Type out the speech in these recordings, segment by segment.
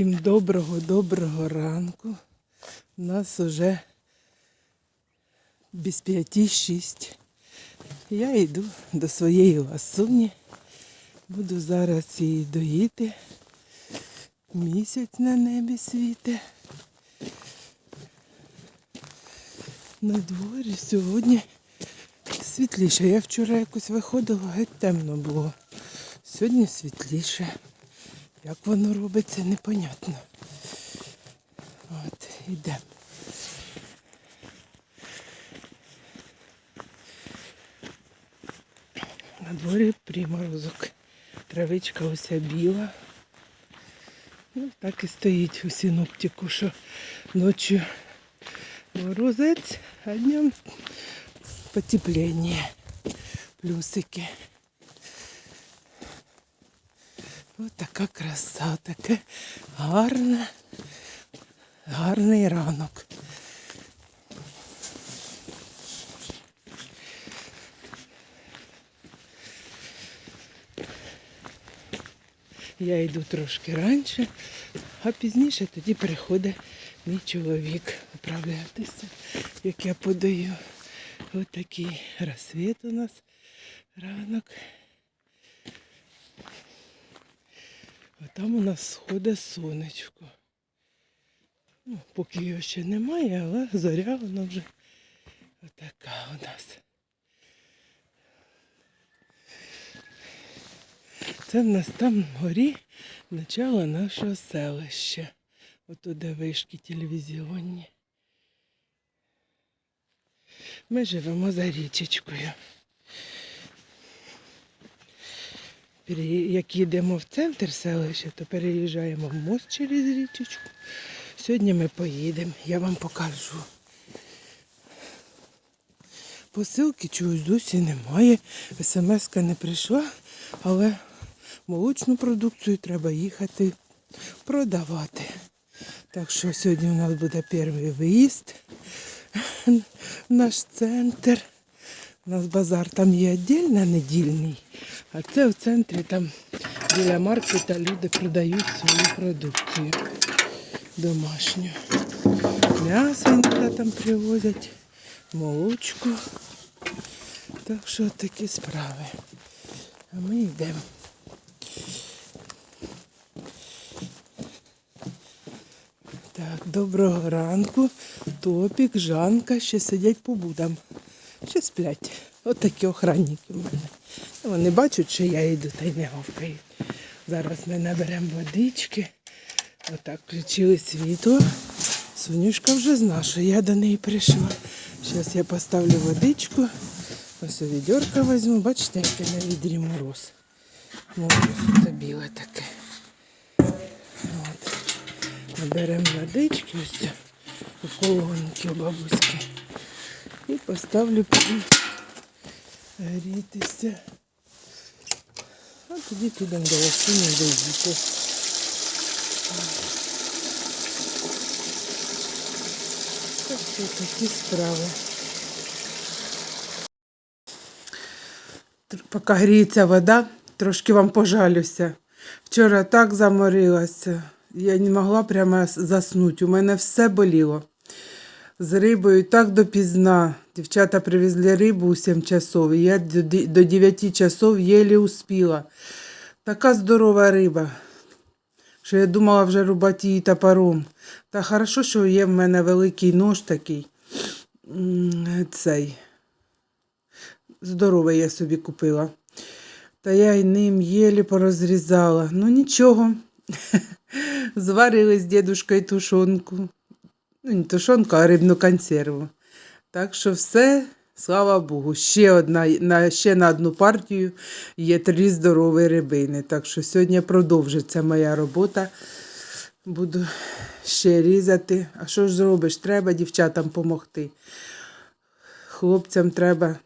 Всім доброго, доброго ранку. У нас уже без п'яті шість. Я йду до своєї ласуні. Буду зараз її доїти. Місяць на небі світе. На дворі сьогодні світліше. Я вчора якось виходила, геть темно було. Сьогодні світліше. Як воно робиться, непонятно. От, йдемо. На дворі приморозок. Травичка уся біла. Ну, так і стоїть у синоптику, що ночі морозець, а днем потепління. Плюсики. Ось така краса, таке гарне, гарний ранок. Я йду трошки раніше, а пізніше тоді приходить мій чоловік управлятися, як я подаю. Ось такий розсвіт у нас ранок. А там у нас сходить сонечко. Ну, поки його ще немає, але зоря вона вже отака у нас. Це в нас там вгорі начало нашого селища. Ото де вишки телевізіонні. Ми живемо за річечкою. Як їдемо в центр селища, то переїжджаємо в мост через річечку. Сьогодні ми поїдемо, я вам покажу. Посилки чогось досі немає. СМС-ка не прийшла, але молочну продукцію треба їхати продавати. Так що сьогодні у нас буде перший виїзд в наш центр. У нас базар там є віддільно недільний, а це в центрі там біля маркета люди продають свою продукцію домашню. М'ясо іноді там привозять, молочку. Так що такі справи. А ми йдемо. Так, доброго ранку. Топік, Жанка ще сидять по будам. Ще сплять. От такі охранники в мене. Вони бачать, що я йду та й не гавкають. Зараз ми наберемо водички. Отак включили світло. Сонюшка вже зна, що я до неї прийшла. Зараз я поставлю водичку. Ось відерка візьму. Бачите, яке на відрі мороз. Мороз це біле таке. От. Наберемо водички ось у колонки у бабуськи. І поставлю грітися. А тоді підемо до осені доїти. Так що такі справи. Поки гріється вода, трошки вам пожалюся. Вчора так заморилася. Я не могла прямо заснути. У мене все боліло. З рибою так допізна. Дівчата привезли рибу у 7 часов. І я до ді- 9 часов єлі успіла. Така здорова риба, що я думала вже рубати її топором. Та хорошо, що є в мене великий нож такий. Цей. Здоровий я собі купила. Та я й ним єлі порозрізала. Ну нічого. Зварили з дідушкою тушонку. Ну, не тушонку, а рибну консерву. Так що все, слава Богу. Ще, одна, на, ще на одну партію є три здорові рибини. Так що сьогодні продовжиться моя робота. Буду ще різати. А що ж зробиш? Треба дівчатам допомогти. Хлопцям треба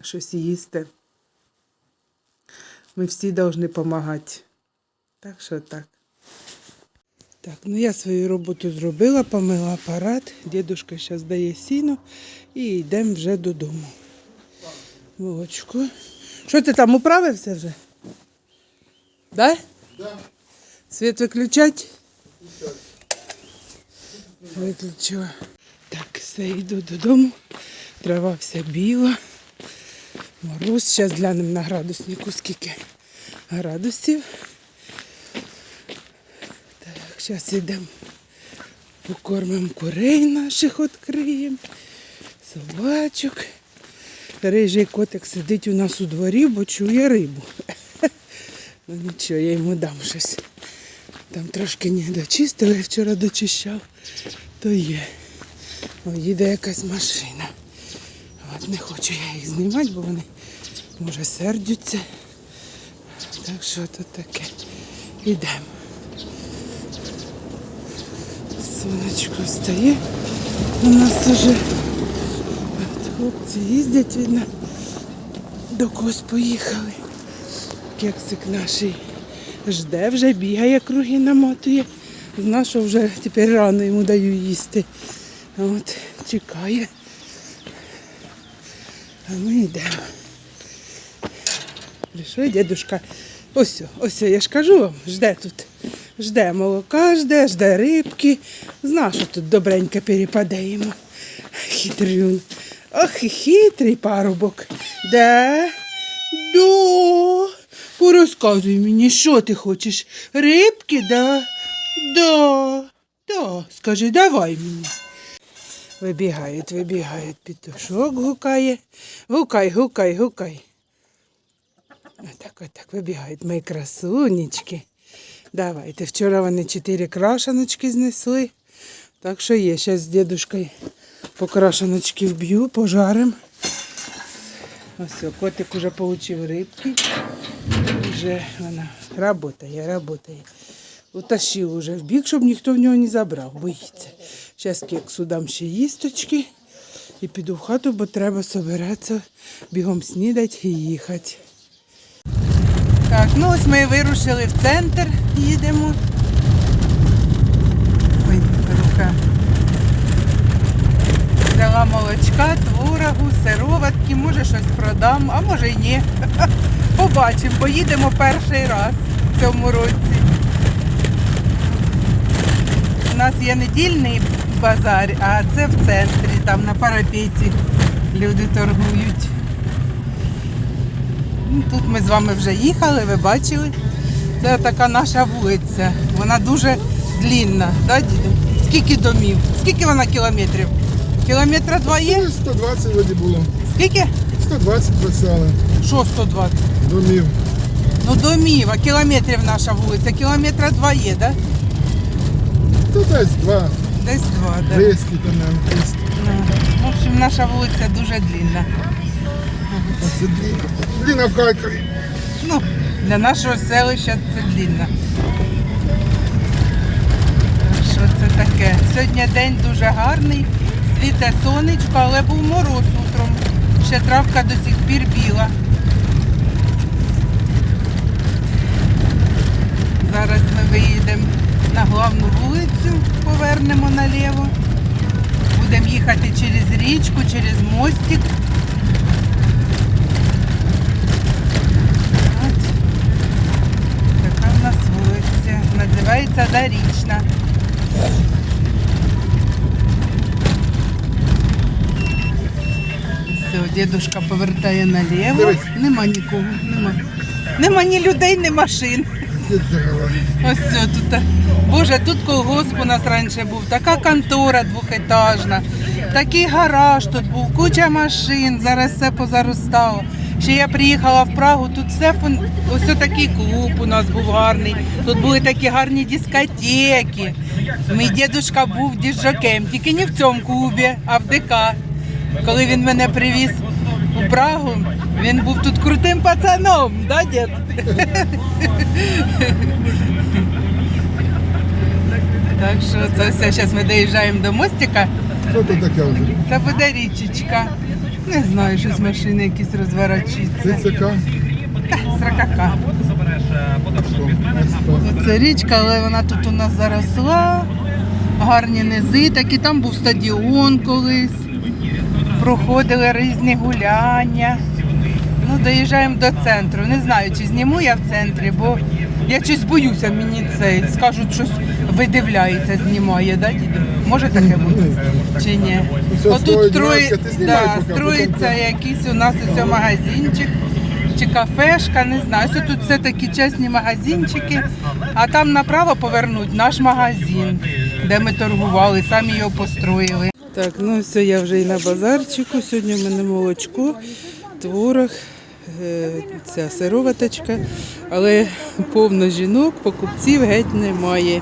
щось їсти. Ми всі повинні допомагати. Так що так. Так, ну я свою роботу зробила, помила апарат. Дідушка зараз дає сіно і йдемо вже додому. Молочко. Що ти там управився вже? Да? Да. Світ виключать? Виключила. Так, все, йду додому. Трава вся біла. Мороз. Зараз глянемо на градуснику, скільки градусів. Зараз йдемо. Покормимо курей наших відкриємо, собачок. Рижий котик сидить у нас у дворі, бо чує рибу. Ну нічого, я йому дам щось. Там трошки не дочистили, вчора дочищав, то є. О, їде якась машина. От не хочу я їх знімати, бо вони може сердяться. Так що тут таке. Ідемо. Сонечко встає. У нас уже хлопці їздять, видно, до когось поїхали. Кексик наш жде, вже бігає, круги намотує. Зна, що вже тепер рано йому даю їсти. От чекає. А ми йдемо. Прийшов дідушка. Ось, ось, я ж кажу вам, жде тут. Жде молока, жде, жде рибки. Зна, що тут добренько перепаде йому. Хитрюн. Ох, хитрий парубок. Де? До. Порозказуй мені, що ти хочеш? Рибки, да? Да. Да. Скажи, давай мені. Вибігають, вибігають, петушок гукає. Гукай, гукай, гукай. Отак, отак вибігають мої красунечки. Давайте. Вчора вони чотири крашаночки знесли. Так що є. Зараз з дідушкою по крашаночки вб'ю, пожарим. Ось, котик уже отримав рибки. Вже вона працює, працює. Утащив уже в бік, щоб ніхто в нього не забрав, боїться. Зараз кексу дам ще їсточки і піду в хату, бо треба собиратися, бігом снідати і їхати. Так, ну ось ми вирушили в центр, їдемо. Ой, рука. Взяла молочка, творогу, сироватки, може щось продам, а може й ні. Побачимо, поїдемо перший раз в цьому році. У нас є недільний базар, а це в центрі, там на парапеті люди торгують. Ну, Тут ми з вами вже їхали, ви бачили. Це така наша вулиця. Вона дуже длінна, да, діду? Скільки домів? Скільки вона кілометрів? Кілометра два є? Ну, 120 вроді було. Скільки? 120 писали Що 120? домів. Ну домів, а кілометрів наша вулиця. Кілометра два є, да? То десь два, Десь два, да. 200 там, наверное, 300. Ну, в общем, наша вулиця дуже длінна. Це длінна. Длінна в Харкові. Ну, для нашого селища це длінно. Що це таке? Сьогодні день дуже гарний, світе сонечко, але був мороз утром. Ще травка до сих пір біла. Зараз ми виїдемо на головну вулицю, повернемо наліво. Будемо їхати через річку, через мостик. От. Така в нас вулиця. Називається Зарічна. Все, дідушка повертає наліво. Нема нікого, нема. Нема ні людей, ні машин. Ось це тут. Боже, тут колгосп у нас раніше був, така контора двохетажна, такий гараж тут був, куча машин, зараз все позаростало. Ще я приїхала в Прагу, тут все фон... ось такий клуб у нас був гарний. Тут були такі гарні дискотеки. Мій дідусь був діжокем, тільки не в цьому клубі, а в ДК. Коли він мене привіз у Прагу, він був тут крутим пацаном, да, дід? Так що це все. Зараз ми доїжджаємо до мостика. Це буде річечка. Не знаю, щось машини якісь розворочаться. ЦЦК? Сракака. Це річка, але вона тут у нас заросла. Гарні низи, такі там був стадіон колись. Проходили різні гуляння. Ну, доїжджаємо до центру. Не знаю, чи зніму я в центрі, бо Я щось боюся, мені це скажуть, щось видивляється, знімає, да, діду? Може таке бути? Чи ні? Отут строї... да, строїться якийсь у нас ось магазинчик чи кафешка, не знаю. Ось тут все такі чесні магазинчики, а там направо повернуть наш магазин, де ми торгували, самі його построїли. Так, ну все, я вже і на базарчику. Сьогодні в мене молочко, творог, е, ця сироваточка, але повно жінок, покупців геть немає.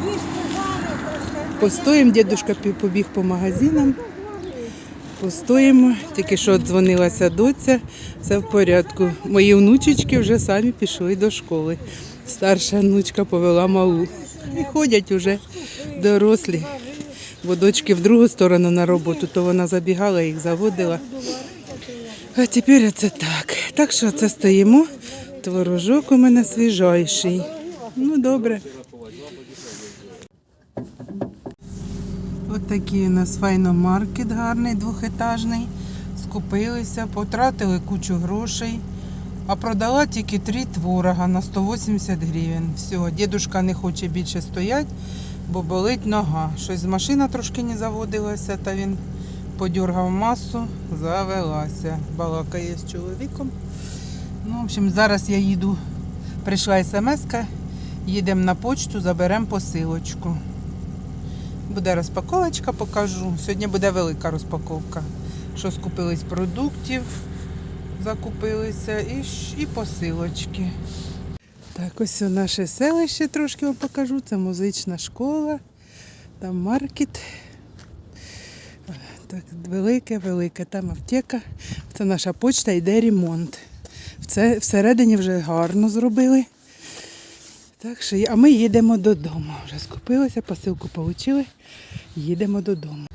Постоїмо, дідусь побіг по магазинам. Постоїмо, тільки що дзвонилася доця, все в порядку. Мої внучечки вже самі пішли до школи. Старша внучка повела малу. І ходять уже дорослі. Бо дочки в другу сторону на роботу, то вона забігала, їх заводила. А тепер це так. Так що це стоїмо. Творожок у мене свіжайший. Ну, добре. Ось такий у нас файномаркет гарний, двохетажний. Скупилися, потратили кучу грошей, а продала тільки три творога на 180 гривень. Все, дідушка не хоче більше стояти, бо болить нога. Щось машина трошки не заводилася, та він подергав масу, завелася. Балакає з чоловіком. Ну, в общем, зараз я їду. Прийшла смс-ка, їдемо на почту, заберемо посилочку. Буде розпаковочка, покажу. Сьогодні буде велика розпаковка. Що скупились продуктів, закупилися і, і посилочки. Так, ось у наше селище трошки вам покажу. Це музична школа, там маркет. Так, велике, велике. Там аптека. Це наша почта, йде ремонт. Це всередині вже гарно зробили. Так що, а ми їдемо додому. Вже скупилися, посилку отримали, їдемо додому.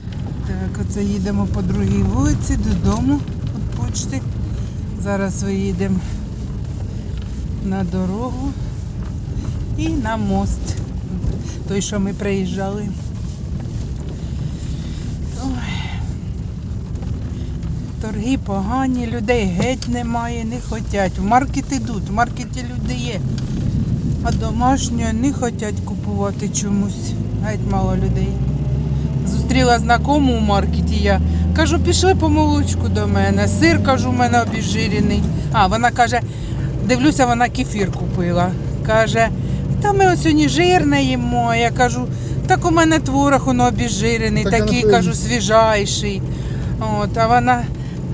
Так, оце їдемо по другій вулиці додому від почти. Зараз виїдемо на дорогу і на мост. Той, що ми приїжджали. Ой. Торги погані, людей геть немає, не хочуть. В маркет ідуть, в маркеті люди є. А домашнє не хочуть купувати чомусь. Геть мало людей. Зустріла знакому у маркеті. Я кажу, пішли по молочку до мене. Сир, кажу, у мене обіжирений. А, вона каже, дивлюся, вона кефір купила. Каже, та ми ось сьогодні жирне їмо. Я кажу, так у мене творог воно обіжирений, Так, такий, кажу, свіжайший. От, а вона,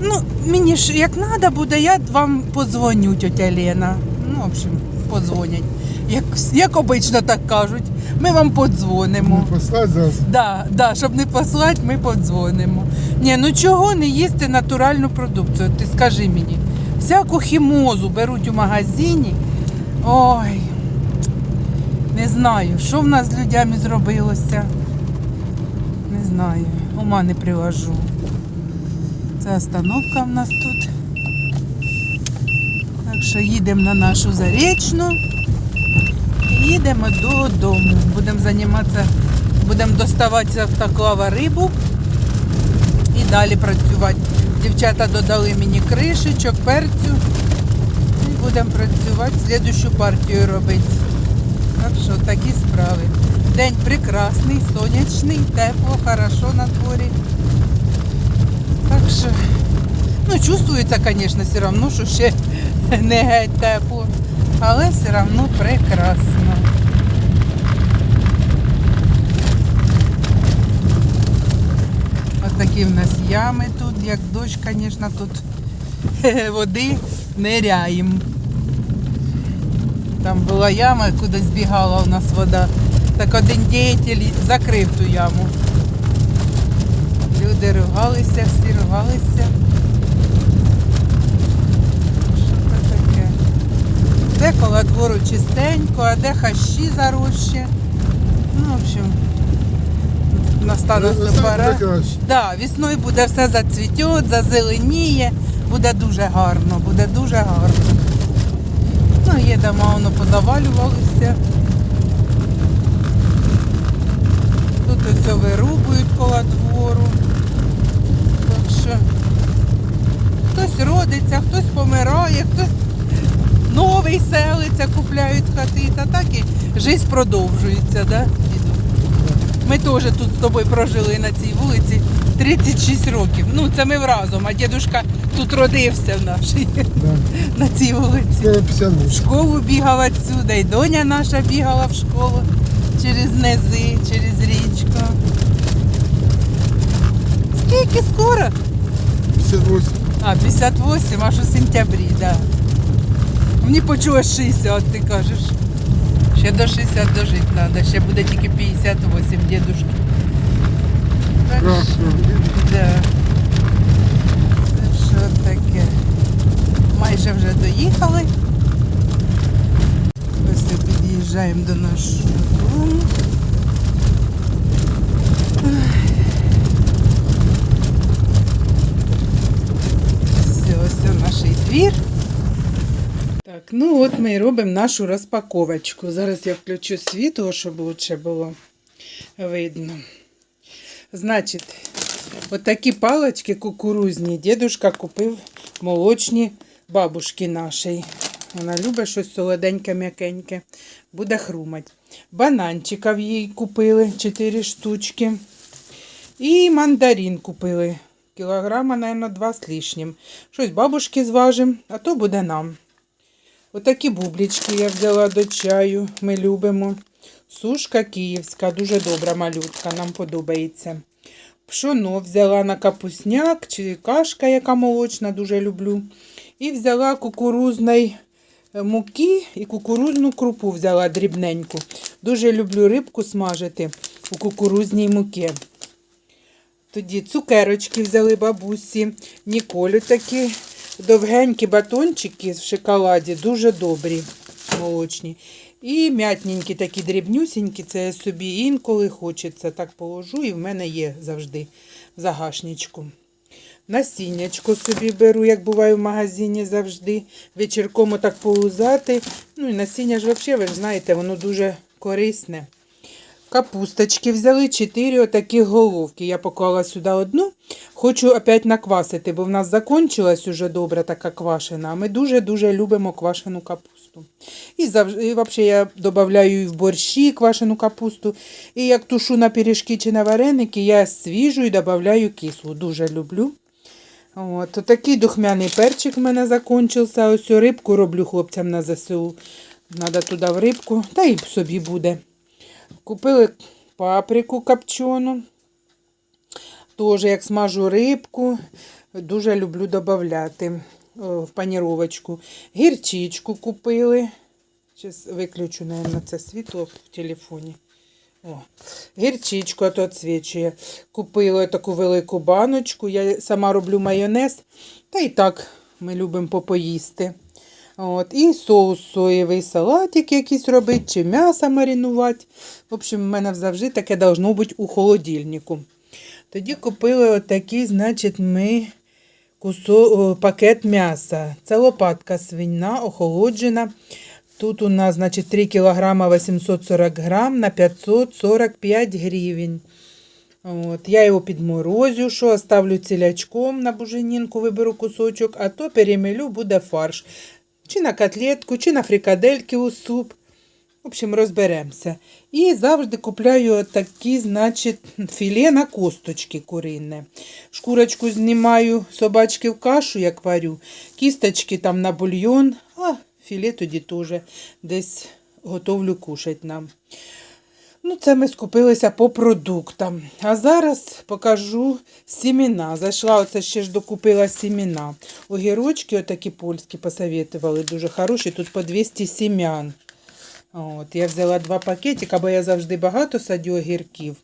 ну, мені ж як треба буде, я вам подзвоню, тетя Лена. Ну, в общем, подзвонять. Як, як обично так кажуть, ми вам подзвонимо. Не Послать зараз. Да, да, щоб не послати, ми подзвонимо. Ні, ну чого не їсти натуральну продукцію? Ти скажи мені. Всяку хімозу беруть у магазині. Ой, не знаю, що в нас з людьми зробилося. Не знаю, ума не привожу. Це остановка в нас тут. Так що їдемо на нашу зарічну. Їдемо додому. Будемо займатися, будемо доставати автоклава рибу і далі працювати. Дівчата додали мені кришечок, перцю. І будемо працювати, слідущу партію робити. Так що такі справи. День прекрасний, сонячний, тепло, хорошо на дворі. Так що, ну, чувствується, звісно, все одно, що ще не геть тепло, але все одно прекрасно. Ось такі в нас ями тут, як дощ, звісно, тут води ниряємо. Там була яма, куди збігала у нас вода. Так один діятель закрив ту яму. Люди ругалися, всі ругалися. Що це таке? Де коло двору чистенько, а де хащі зарощі. Ну, в общем, настане Весна пора. буде. Да, весною буде все зацвіте, зазеленіє, буде дуже гарно, буде дуже гарно. Ну, є дома, воно позавалювалося. Тут ось вирубують коло двору. Так що хтось родиться, хтось помирає, хтось новий селиться, купляють хати, та так і життя продовжується, да. Ми теж тут з тобою прожили на цій вулиці 36 років. Ну, це ми разом, а дідушка тут родився в нашій, на цій вулиці. В школу бігав отсюда, і доня наша бігала в школу через низи, через річку. Скільки скоро? 58. А, 58, аж у сентябрі, так. Да. Мені почула 60, ти кажеш. Ще до 60 дожити треба, ще буде тільки 58 дідушки. Так Так, що, да. Таке? Майже вже доїхали. Ось під'їжджаємо до нашого дому. Все, ось це наш двір. Так, ну от ми і робимо нашу розпаковочку. Зараз я включу світло, щоб лучше було видно. Значить, от такі палички кукурузні дідушка купив молочні бабушки нашій. Вона любить щось солоденьке, м'якеньке. Буде хрумать. Бананчиків їй купили 4 штучки. І мандарин купили. Кілограма, мабуть, два з лишнім. Щось бабушки зважимо, а то буде нам. Отакі бублічки я взяла до чаю. Ми любимо. Сушка київська, дуже добра малютка, нам подобається. Пшоно взяла на капусняк чи кашка, яка молочна, дуже люблю. І взяла кукурузної е, муки і кукурузну крупу взяла дрібненьку. Дуже люблю рибку смажити у кукурузній муки. Тоді цукерочки взяли бабусі, Ніколю такі довгенькі батончики в шоколаді, дуже добрі, молочні. І м'ятненькі такі дрібнюсінькі, це я собі інколи хочеться, так положу, і в мене є завжди в загашничку. Насіннячко собі беру, як буває в магазині завжди. Вечірком отак полузати. Ну і насіння ж взагалі, ви ж знаєте, воно дуже корисне. Капусточки взяли 4 отакі головки. Я поклала сюди одну. Хочу опять наквасити, бо в нас закончилась уже добра така квашена. Ми дуже-дуже любимо квашену капусту. І, завжди, і взагалі я додаю і в борщі квашену капусту. І як тушу на пиріжки чи на вареники, я свіжу і додаю кислу. Дуже люблю. От, такий духмяний перчик в мене закінчився. Ось рибку роблю хлопцям на ЗСУ. Надо туди в рибку, та й собі буде. Купили паприку копчену. Теж як смажу рибку, дуже люблю додати в паніровочку. Гірчичку купили. Зараз виключу, мабуть, це світло в телефоні. О, гірчичку а то відсвічує. Купила таку велику баночку. Я сама роблю майонез. Та і так ми любимо попоїсти. От, і соус соєвий салатик якийсь робити, чи м'ясо маринувати. В общем, в мене завжди таке должно бути у холодильнику. Тоді купили отакий, значить, ми кусо, пакет м'яса. Це лопатка свиньна, охолоджена. Тут у нас, значить, 3 кг 840 грам на 545 гривень. От, я його підморозю, що оставлю цілячком на буженінку, виберу кусочок, а то перемелю, буде фарш. Чи на котлетку, чи на фрикадельки у суп. В общем, розберемося. І завжди купляю такі, значить, філе на косточки курине. Шкурочку знімаю, собачки в кашу, як варю, кісточки там на бульйон, а філе тоді теж десь готовлю кушать нам. Ну, це ми скупилися по продуктам. А зараз покажу сімена. Зайшла, оце ще ж докупила сімена. Огірочки отакі польські посоветували, дуже хороші. Тут по 200 сім'ян. От, я взяла два пакетика, бо я завжди багато садю огірків.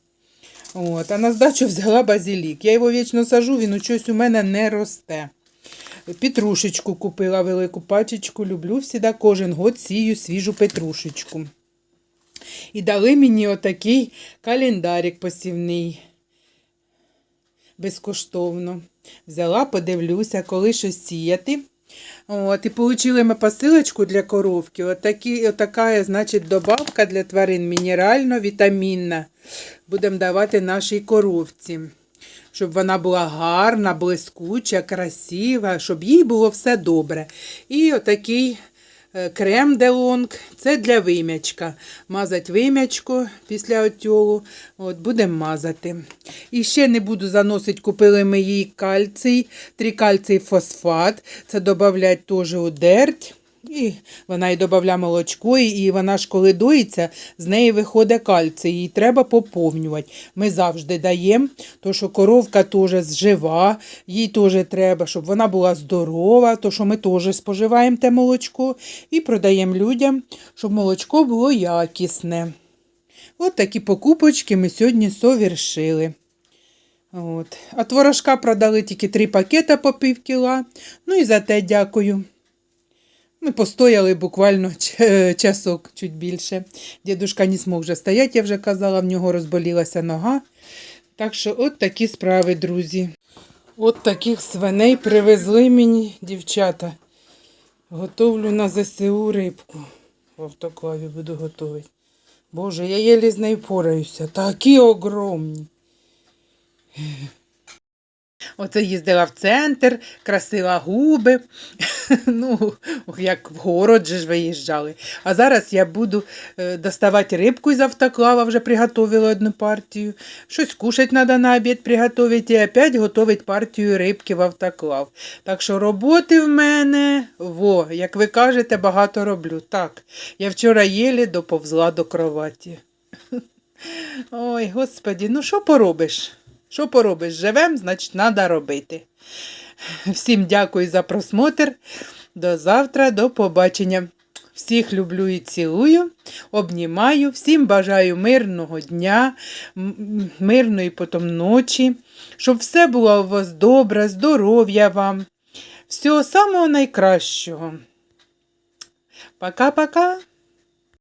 От, а на здачу взяла базилік. Я його вічно сажу, він щось у мене не росте. Петрушечку купила велику пачечку. Люблю всіда, кожен год сію свіжу петрушечку. І дали мені отакий календарик посівний. Безкоштовно. Взяла, подивлюся, коли щось сіяти. От, і отримали ми посилочку для коровки. Отакі, отака, значить, добавка для тварин мінерально-вітамінна. Будемо давати нашій коровці. Щоб вона була гарна, блискуча, красива, щоб їй було все добре. І отакий крем Делонг. Це для вим'ячка. Мазать вим'ячку після отьолу. От, будемо мазати. І ще не буду заносити, купили ми їй кальцій, трикальцій фосфат. Це додавлять теж у дерть. І вона і додає молочко, і- вона ж коли доїться, з неї виходить кальцій, її треба поповнювати. Ми завжди даємо, то що коровка теж жива, їй теж треба, щоб вона була здорова, то що ми теж споживаємо те молочко і продаємо людям, щоб молочко було якісне. От такі покупочки ми сьогодні совершили. От. А творожка продали тільки три пакета по пів кіла. Ну і за те дякую. Ми постояли буквально часок чуть більше. Дідушка не змог вже стояти, я вже казала, в нього розболілася нога. Так що от такі справи, друзі. От таких свиней привезли мені дівчата. Готовлю на ЗСУ рибку. В автоклаві буду готувати. Боже, я єлі з нею пораюся. Такі огромні. Оце їздила в центр, красила губи. ну, як в город же ж виїжджали. А зараз я буду е, доставати рибку із автоклава, вже приготувала одну партію. Щось кушать треба на обід приготувати і опять готувати партію рибки в автоклав. Так що роботи в мене, во, як ви кажете, багато роблю. Так, я вчора єлі доповзла до кроваті. Ой, господі, ну що поробиш? Що поробиш? Живем, значить, треба робити. Всім дякую за просмотр. До завтра, до побачення. Всіх люблю і цілую, обнімаю, всім бажаю мирного дня, мирної потім ночі, щоб все було у вас добре, здоров'я вам, всього самого найкращого. Пока-пока.